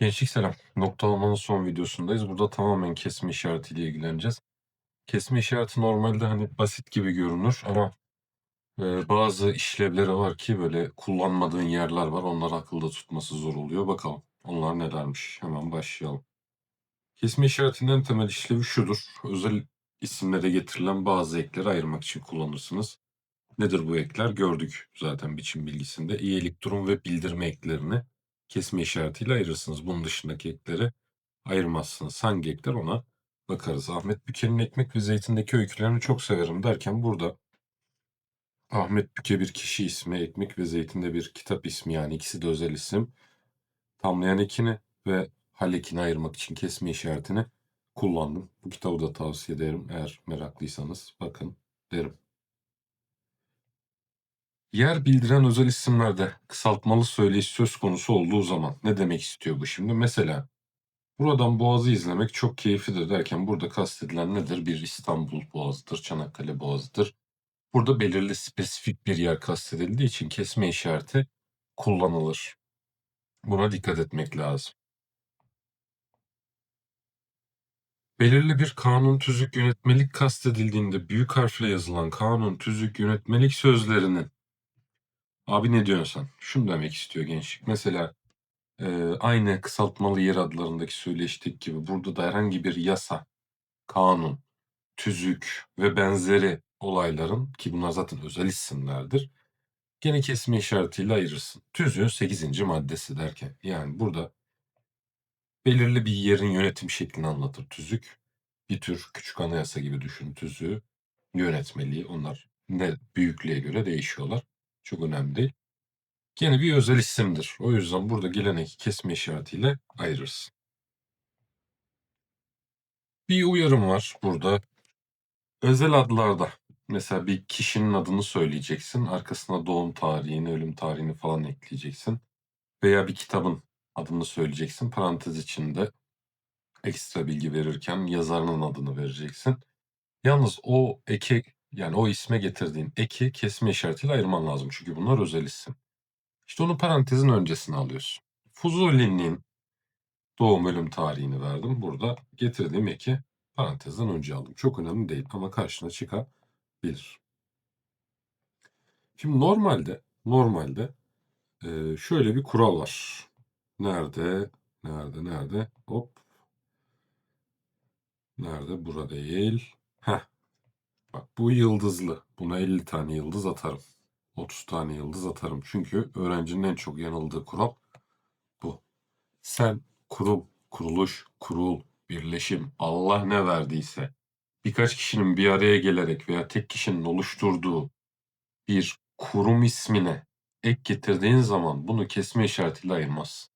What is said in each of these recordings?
Gençlik selam. Noktalamanın son videosundayız. Burada tamamen kesme işaretiyle ilgileneceğiz. Kesme işareti normalde hani basit gibi görünür ama e, bazı işlevleri var ki böyle kullanmadığın yerler var. Onları akılda tutması zor oluyor. Bakalım onlar nelermiş. Hemen başlayalım. Kesme işaretinin en temel işlevi şudur. Özel isimlere getirilen bazı ekleri ayırmak için kullanırsınız. Nedir bu ekler? Gördük zaten biçim bilgisinde. İyilik, durum ve bildirme eklerini kesme işaretiyle ayırırsınız. Bunun dışındaki ekleri ayırmazsınız. Hangi ekler ona bakarız. Ahmet Büke'nin Ekmek ve Zeytindeki öykülerini çok severim derken burada Ahmet Büke bir kişi ismi, Ekmek ve Zeytinde bir kitap ismi yani ikisi de özel isim. Tamlayan ekini ve hal ekini ayırmak için kesme işaretini kullandım. Bu kitabı da tavsiye ederim eğer meraklıysanız bakın derim. Yer bildiren özel isimlerde kısaltmalı söyleyiş söz konusu olduğu zaman ne demek istiyor bu şimdi? Mesela buradan Boğaz'ı izlemek çok keyiflidir derken burada kastedilen nedir? Bir İstanbul Boğazı'dır, Çanakkale Boğazı'dır. Burada belirli spesifik bir yer kastedildiği için kesme işareti kullanılır. Buna dikkat etmek lazım. Belirli bir kanun, tüzük, yönetmelik kastedildiğinde büyük harfle yazılan kanun, tüzük, yönetmelik sözlerinin Abi ne diyorsun sen? Şunu demek istiyor gençlik. Mesela e, aynı kısaltmalı yer adlarındaki söyleştik gibi burada da herhangi bir yasa, kanun, tüzük ve benzeri olayların ki bunlar zaten özel isimlerdir. Gene kesme işaretiyle ayırırsın. Tüzüğün 8. maddesi derken yani burada belirli bir yerin yönetim şeklini anlatır tüzük. Bir tür küçük anayasa gibi düşün tüzüğü. Yönetmeliği onlar ne büyüklüğe göre değişiyorlar. Çok önemli. Gene bir özel isimdir. O yüzden burada gelenek kesme işaretiyle ayırırız. Bir uyarım var burada. Özel adlarda mesela bir kişinin adını söyleyeceksin. Arkasına doğum tarihini, ölüm tarihini falan ekleyeceksin. Veya bir kitabın adını söyleyeceksin. Parantez içinde ekstra bilgi verirken yazarının adını vereceksin. Yalnız o eki yani o isme getirdiğin eki kesme işaretiyle ayırman lazım. Çünkü bunlar özel isim. İşte onu parantezin öncesine alıyorsun. Fuzuli'nin doğum ölüm tarihini verdim. Burada getirdiğim eki parantezden önce aldım. Çok önemli değil ama karşına çıkabilir. Şimdi normalde normalde şöyle bir kural var. Nerede? Nerede? Nerede? Hop. Nerede? Burada değil. Heh. Bak bu yıldızlı. Buna 50 tane yıldız atarım. 30 tane yıldız atarım. Çünkü öğrencinin en çok yanıldığı kural bu. Sen kurum, kuruluş, kurul, birleşim, Allah ne verdiyse birkaç kişinin bir araya gelerek veya tek kişinin oluşturduğu bir kurum ismine ek getirdiğin zaman bunu kesme işaretiyle ayırmaz.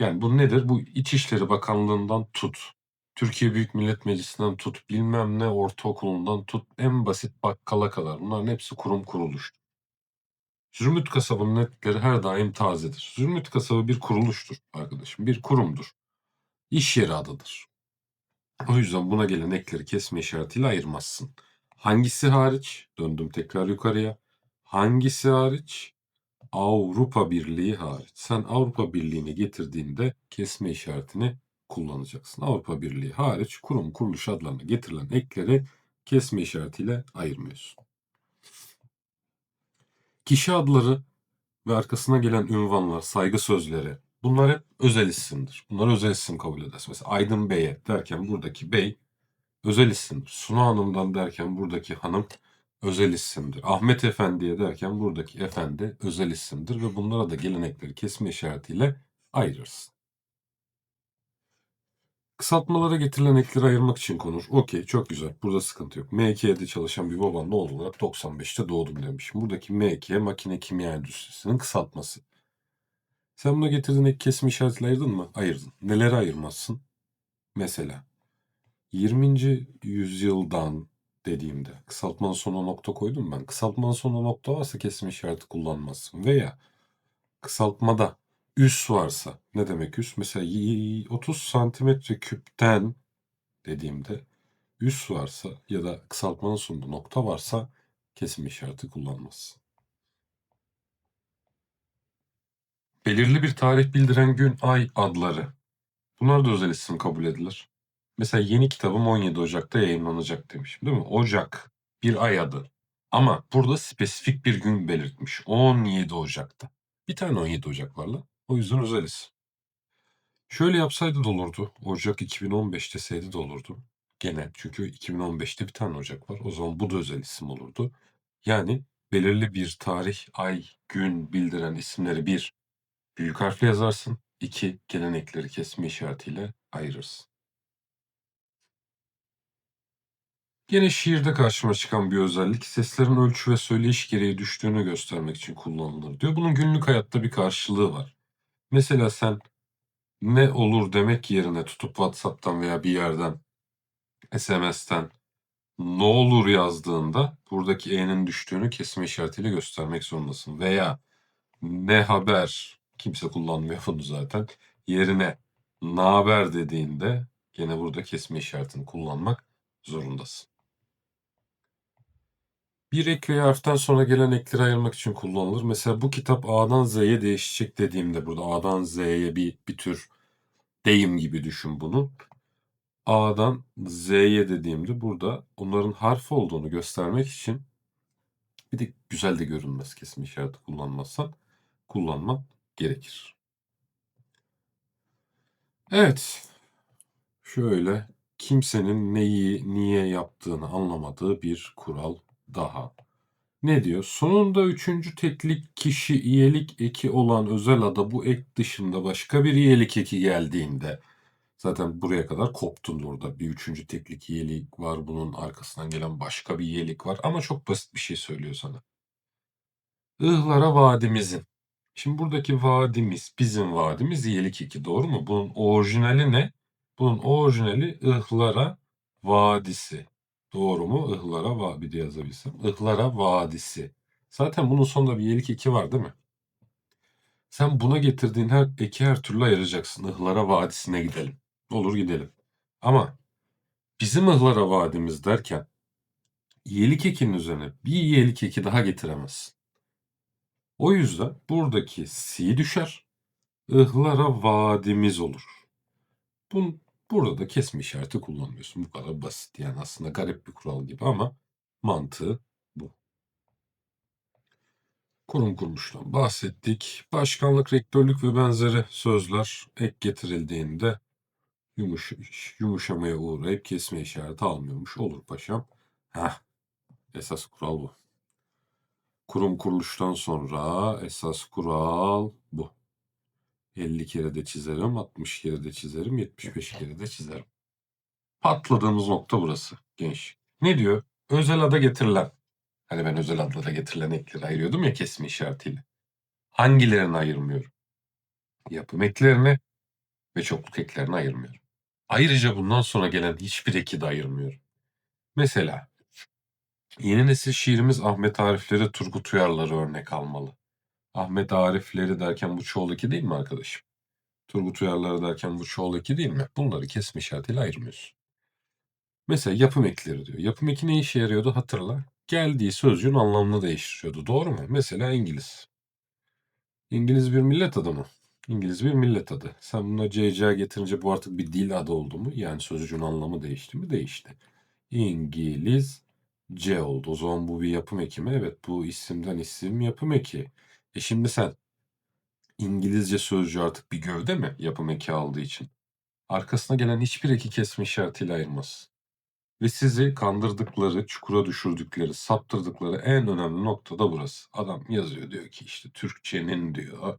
Yani bu nedir? Bu İçişleri Bakanlığı'ndan tut, Türkiye Büyük Millet Meclisi'nden tut, bilmem ne ortaokulundan tut, en basit bakkala kadar bunların hepsi kurum kuruluş. Zümrüt Kasabı'nın netleri her daim tazedir. Zümrüt Kasabı bir kuruluştur arkadaşım, bir kurumdur. İş yeri adıdır. O yüzden buna gelen ekleri kesme işaretiyle ayırmazsın. Hangisi hariç? Döndüm tekrar yukarıya. Hangisi hariç? Avrupa Birliği hariç. Sen Avrupa Birliği'ni getirdiğinde kesme işaretini kullanacaksın. Avrupa Birliği hariç kurum kuruluş adlarına getirilen ekleri kesme işaretiyle ayırmıyorsun. Kişi adları ve arkasına gelen ünvanlar, saygı sözleri bunlar hep özel isimdir. Bunlar özel isim kabul edersin. Mesela Aydın Bey'e derken buradaki bey özel isimdir. Suna Hanım'dan derken buradaki hanım özel isimdir. Ahmet Efendi'ye derken buradaki efendi özel isimdir ve bunlara da gelenekleri kesme işaretiyle ayırırsın. Kısaltmalara getirilen ekleri ayırmak için konur. Okey çok güzel. Burada sıkıntı yok. M2'de çalışan bir babanla oğul olarak 95'te doğdum demişim. Buradaki M2 makine kimya endüstrisinin kısaltması. Sen buna getirdiğin ek kesim işaretini ayırdın mı? Ayırdın. Neleri ayırmazsın? Mesela 20. yüzyıldan dediğimde kısaltmanın sonuna nokta koydum ben. Kısaltmanın sonuna nokta varsa kesim işareti kullanmazsın. Veya kısaltmada üs varsa ne demek üs? Mesela 30 santimetre küpten dediğimde üs varsa ya da kısaltmanın sonunda nokta varsa kesim işareti kullanmaz. Belirli bir tarih bildiren gün, ay adları. Bunlar da özel isim kabul edilir. Mesela yeni kitabım 17 Ocak'ta yayınlanacak demiş. Değil mi? Ocak bir ay adı. Ama burada spesifik bir gün belirtmiş. 17 Ocak'ta. Bir tane 17 Ocak var lan. O yüzden özel isim. Şöyle yapsaydı da olurdu. Ocak 2015 deseydi de olurdu. Gene çünkü 2015'te bir tane Ocak var. O zaman bu da özel isim olurdu. Yani belirli bir tarih, ay, gün bildiren isimleri bir büyük harfle yazarsın. iki gelenekleri kesme işaretiyle ayırırsın. Gene şiirde karşıma çıkan bir özellik seslerin ölçü ve söyleyiş gereği düştüğünü göstermek için kullanılır diyor. Bunun günlük hayatta bir karşılığı var. Mesela sen ne olur demek yerine tutup WhatsApp'tan veya bir yerden SMS'ten ne olur yazdığında buradaki e'nin düştüğünü kesme işaretiyle göstermek zorundasın. Veya ne haber kimse kullanmıyor bunu zaten. Yerine ne haber dediğinde gene burada kesme işaretini kullanmak zorundasın. Bir ek veya harften sonra gelen ekleri ayırmak için kullanılır. Mesela bu kitap A'dan Z'ye değişecek dediğimde burada A'dan Z'ye bir, bir tür deyim gibi düşün bunu. A'dan Z'ye dediğimde burada onların harf olduğunu göstermek için bir de güzel de görünmez kesim işareti kullanmazsan kullanman gerekir. Evet. Şöyle kimsenin neyi niye yaptığını anlamadığı bir kural daha. Ne diyor? Sonunda üçüncü teklik kişi iyelik eki olan özel ada bu ek dışında başka bir iyelik eki geldiğinde zaten buraya kadar koptun orada. Bir üçüncü teklik iyelik var. Bunun arkasından gelen başka bir iyelik var. Ama çok basit bir şey söylüyor sana. Ihlara vadimizin. Şimdi buradaki vadimiz, bizim vadimiz iyelik eki doğru mu? Bunun orijinali ne? Bunun orijinali Ihlara Vadisi. Doğru mu? Ihlara va bir de yazabilsem. Ihlara Vadisi. Zaten bunun sonunda bir iyelik eki var değil mi? Sen buna getirdiğin her eki her türlü ayıracaksın. Ihlara Vadisi'ne gidelim. Olur gidelim. Ama bizim Ihlara Vadimiz derken iyelik ekinin üzerine bir iyelik eki daha getiremezsin. O yüzden buradaki si düşer. Ihlara vadimiz olur. Bun, burada da kesme işareti kullanmıyorsun. Bu kadar basit. Yani aslında garip bir kural gibi ama mantığı bu. Kurum kuruluştan bahsettik. Başkanlık, rektörlük ve benzeri sözler ek getirildiğinde yumuş, yumuşamaya uğrayıp kesme işareti almıyormuş. Olur paşam. Heh, esas kural bu. Kurum kuruluştan sonra esas kural bu. 50 kere de çizerim, 60 kere de çizerim, 75 kere de çizerim. Patladığımız nokta burası genç. Ne diyor? Özel ada getirilen. Hani ben özel adlara getirilen ekleri ayırıyordum ya kesme işaretiyle. Hangilerini ayırmıyorum? Yapım eklerini ve çokluk eklerini ayırmıyorum. Ayrıca bundan sonra gelen hiçbir eki de ayırmıyorum. Mesela Yeni nesil şiirimiz Ahmet Arifleri, Turgut Uyarları örnek almalı. Ahmet Arifleri derken bu çoğul iki değil mi arkadaşım? Turgut Uyarları derken bu çoğul iki değil mi? Bunları kesme işaretiyle ayırmıyorsun. Mesela yapım ekleri diyor. Yapım eki ne işe yarıyordu hatırla. Geldiği sözcüğün anlamını değiştiriyordu. Doğru mu? Mesela İngiliz. İngiliz bir millet adı mı? İngiliz bir millet adı. Sen buna CC getirince bu artık bir dil adı oldu mu? Yani sözcüğün anlamı değişti mi? Değişti. İngiliz C oldu. O zaman bu bir yapım eki mi? Evet bu isimden isim yapım eki. E şimdi sen İngilizce sözcüğü artık bir gövde mi yapım eki aldığı için? Arkasına gelen hiçbir eki kesme işaretiyle ayırmaz. Ve sizi kandırdıkları, çukura düşürdükleri, saptırdıkları en önemli nokta da burası. Adam yazıyor diyor ki işte Türkçenin diyor.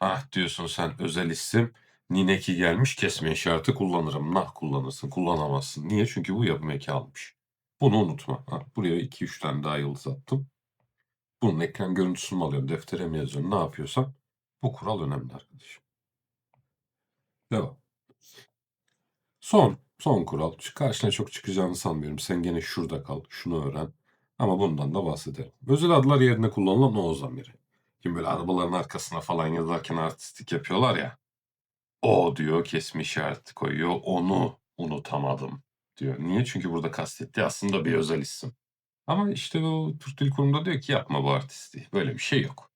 Ah diyorsun sen özel isim. Nineki gelmiş kesme işareti kullanırım. Nah kullanırsın kullanamazsın. Niye? Çünkü bu yapım eki almış. Bunu unutma. Ha, buraya 2-3 tane daha yıldız attım. Bunun ekran görüntüsünü mü alıyorum, deftere mi yazıyorum, ne yapıyorsam bu kural önemli arkadaşım. Devam. Son, son kural. Karşına çok çıkacağını sanmıyorum. Sen gene şurada kal, şunu öğren. Ama bundan da bahsedelim. Özel adlar yerine kullanılan o zamiri. Şimdi böyle arabaların arkasına falan yazarken artistik yapıyorlar ya. O diyor kesme işareti koyuyor. Onu unutamadım diyor. Niye? Çünkü burada kastettiği aslında bir özel isim. Ama işte o Türk Dil Kurumu'nda diyor ki yapma bu artisti. Böyle bir şey yok.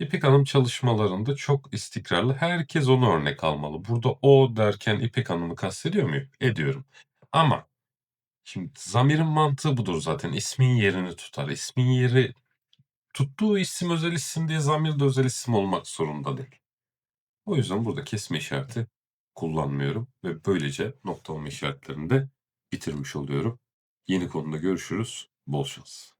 İpek Hanım çalışmalarında çok istikrarlı. Herkes onu örnek almalı. Burada o derken İpek Hanım'ı kastediyor muyum? Ediyorum. Ama şimdi zamirin mantığı budur zaten. İsmin yerini tutar. İsmin yeri tuttuğu isim özel isim diye zamir de özel isim olmak zorunda değil. O yüzden burada kesme işareti kullanmıyorum ve böylece noktalama işaretlerini de bitirmiş oluyorum. Yeni konuda görüşürüz. Bol şans.